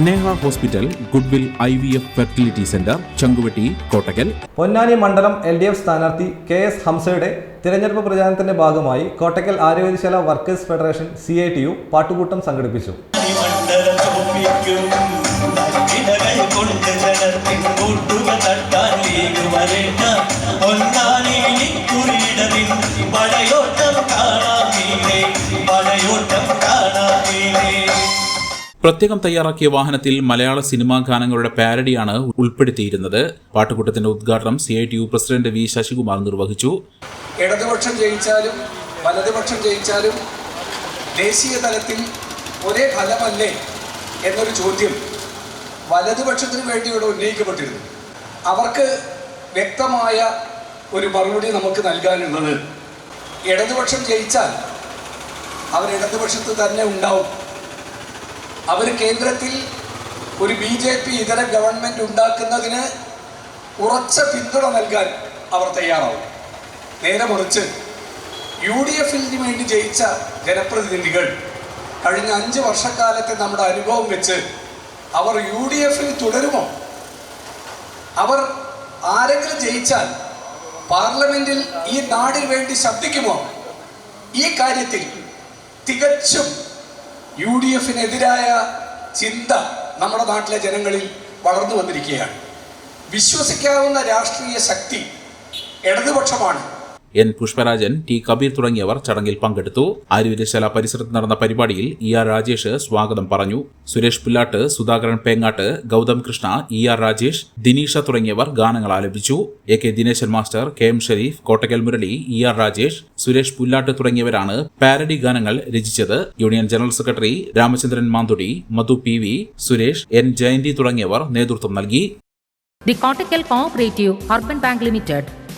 Sneha hospital goodwill I V F fertility centre Changuvetty Kottakkal. Ponnani മണ്ഡലം L D F സ്ഥാനാർത്ഥി K S ഹംസയുടെ തിരഞ്ഞെടുപ്പ് പ്രചാരണത്തിന്റെ ഭാഗമായി Kottakkal ആരോഗ്യശാല workers federation C I T U പാട്ടുകൂട്ടം സംഘടിപ്പിച്ചു. പ്രത്യേകം തയ്യാറാക്കിയ വാഹനത്തിൽ മലയാള സിനിമാ ഗാനങ്ങളുടെ പാരഡിയാണ് ഉൾപ്പെടുത്തിയിരുന്നത്. പാട്ടുകൂട്ടത്തിന്റെ ഉദ്ഘാടനം C I T U president V Sasikumar നിർവഹിച്ചു. ഇടതുപക്ഷം ജയിച്ചാലും വലതുപക്ഷം ജയിച്ചാലും ദേശീയ തലത്തിൽ ഒരേ ഫലമല്ലേ എന്നൊരു ചോദ്യം വലതുപക്ഷത്തിന് ഇവിടെ ഉന്നയിക്കപ്പെട്ടിരുന്നു. അവർക്ക് വ്യക്തമായ ഒരു മറുപടി നമുക്ക് നൽകാനുള്ളത് ഇടതുപക്ഷം ജയിച്ചാൽ അവർ ഇടതുപക്ഷത്ത് തന്നെ ഉണ്ടാവും. അവർ കേന്ദ്രത്തിൽ ഒരു ബി ജെ പി ഇതര ഗവൺമെന്റ് ഉണ്ടാക്കുന്നതിന് ഉറച്ച പിന്തുണ നൽകാൻ അവർ തയ്യാറാവും. നേരെ മറിച്ച് യു ഡി എഫിന് വേണ്ടി ജയിച്ച ജനപ്രതിനിധികൾ കഴിഞ്ഞ അഞ്ച് വർഷക്കാലത്തെ നമ്മുടെ അനുഭവം വെച്ച് അവർ യു ഡി എഫിൽ തുടരുമോ? അവർ ആരെങ്കിലും ജയിച്ചാൽ പാർലമെന്റിൽ ഈ നാടിന് വേണ്ടി ശബ്ദിക്കുമോ? ഈ കാര്യത്തിൽ തികച്ചും യു ഡി എഫിനെതിരായ ചിന്ത നമ്മുടെ നാട്ടിലെ ജനങ്ങളിൽ വളർന്നു വന്നിരിക്കുകയാണ്. വിശ്വസിക്കാവുന്ന രാഷ്ട്രീയ ശക്തി ഇടതുപക്ഷമാണ്. എൻ. പുഷ്പരാജൻ ടി. കബീർ തുടങ്ങിയവർ ചടങ്ങിൽ പങ്കെടുത്തു. ആര്യവൈദ്യശാല പരിസരത്ത് നടന്ന പരിപാടിയിൽ ഇ. ആർ. രാജേഷ് സ്വാഗതം പറഞ്ഞു. സുരേഷ് പുല്ലാട്ട് സുധാകരൻ പേങ്ങാട്ട് ഗൗതം കൃഷ്ണ ഇ. ആർ. രാജേഷ് ദിനീഷ തുടങ്ങിയവർ ഗാനങ്ങൾ ആലപിച്ചു. A. K. Dineshan master K. M. Sherif Kottakkal Murali E. R. Rajesh Suresh Pullatt തുടങ്ങിയവരാണ് പാരഡി ഗാനങ്ങൾ രചിച്ചത്. Union general secretary Ramachandran Manthudi Madhu P. V. Suresh N. Jayanthi തുടങ്ങിയവർ നേതൃത്വം നൽകി. The Kottakkal cooperative urban bank Bank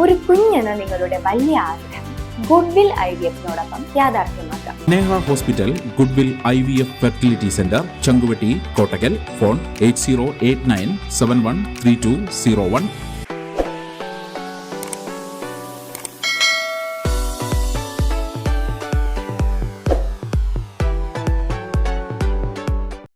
ഒരു കുഞ്ഞെന്ന നിങ്ങളുടെ വലിയ ആഗ്രഹം. ഗുഡ്വിൽ ഐ വി എഫിനോടൊപ്പം യാഥാർത്ഥ്യമാക്കാം. Sneha hospital goodwill I V F fertility centre Changuvetty Kottakkal phone eight zero eight nine seven one three two zero one.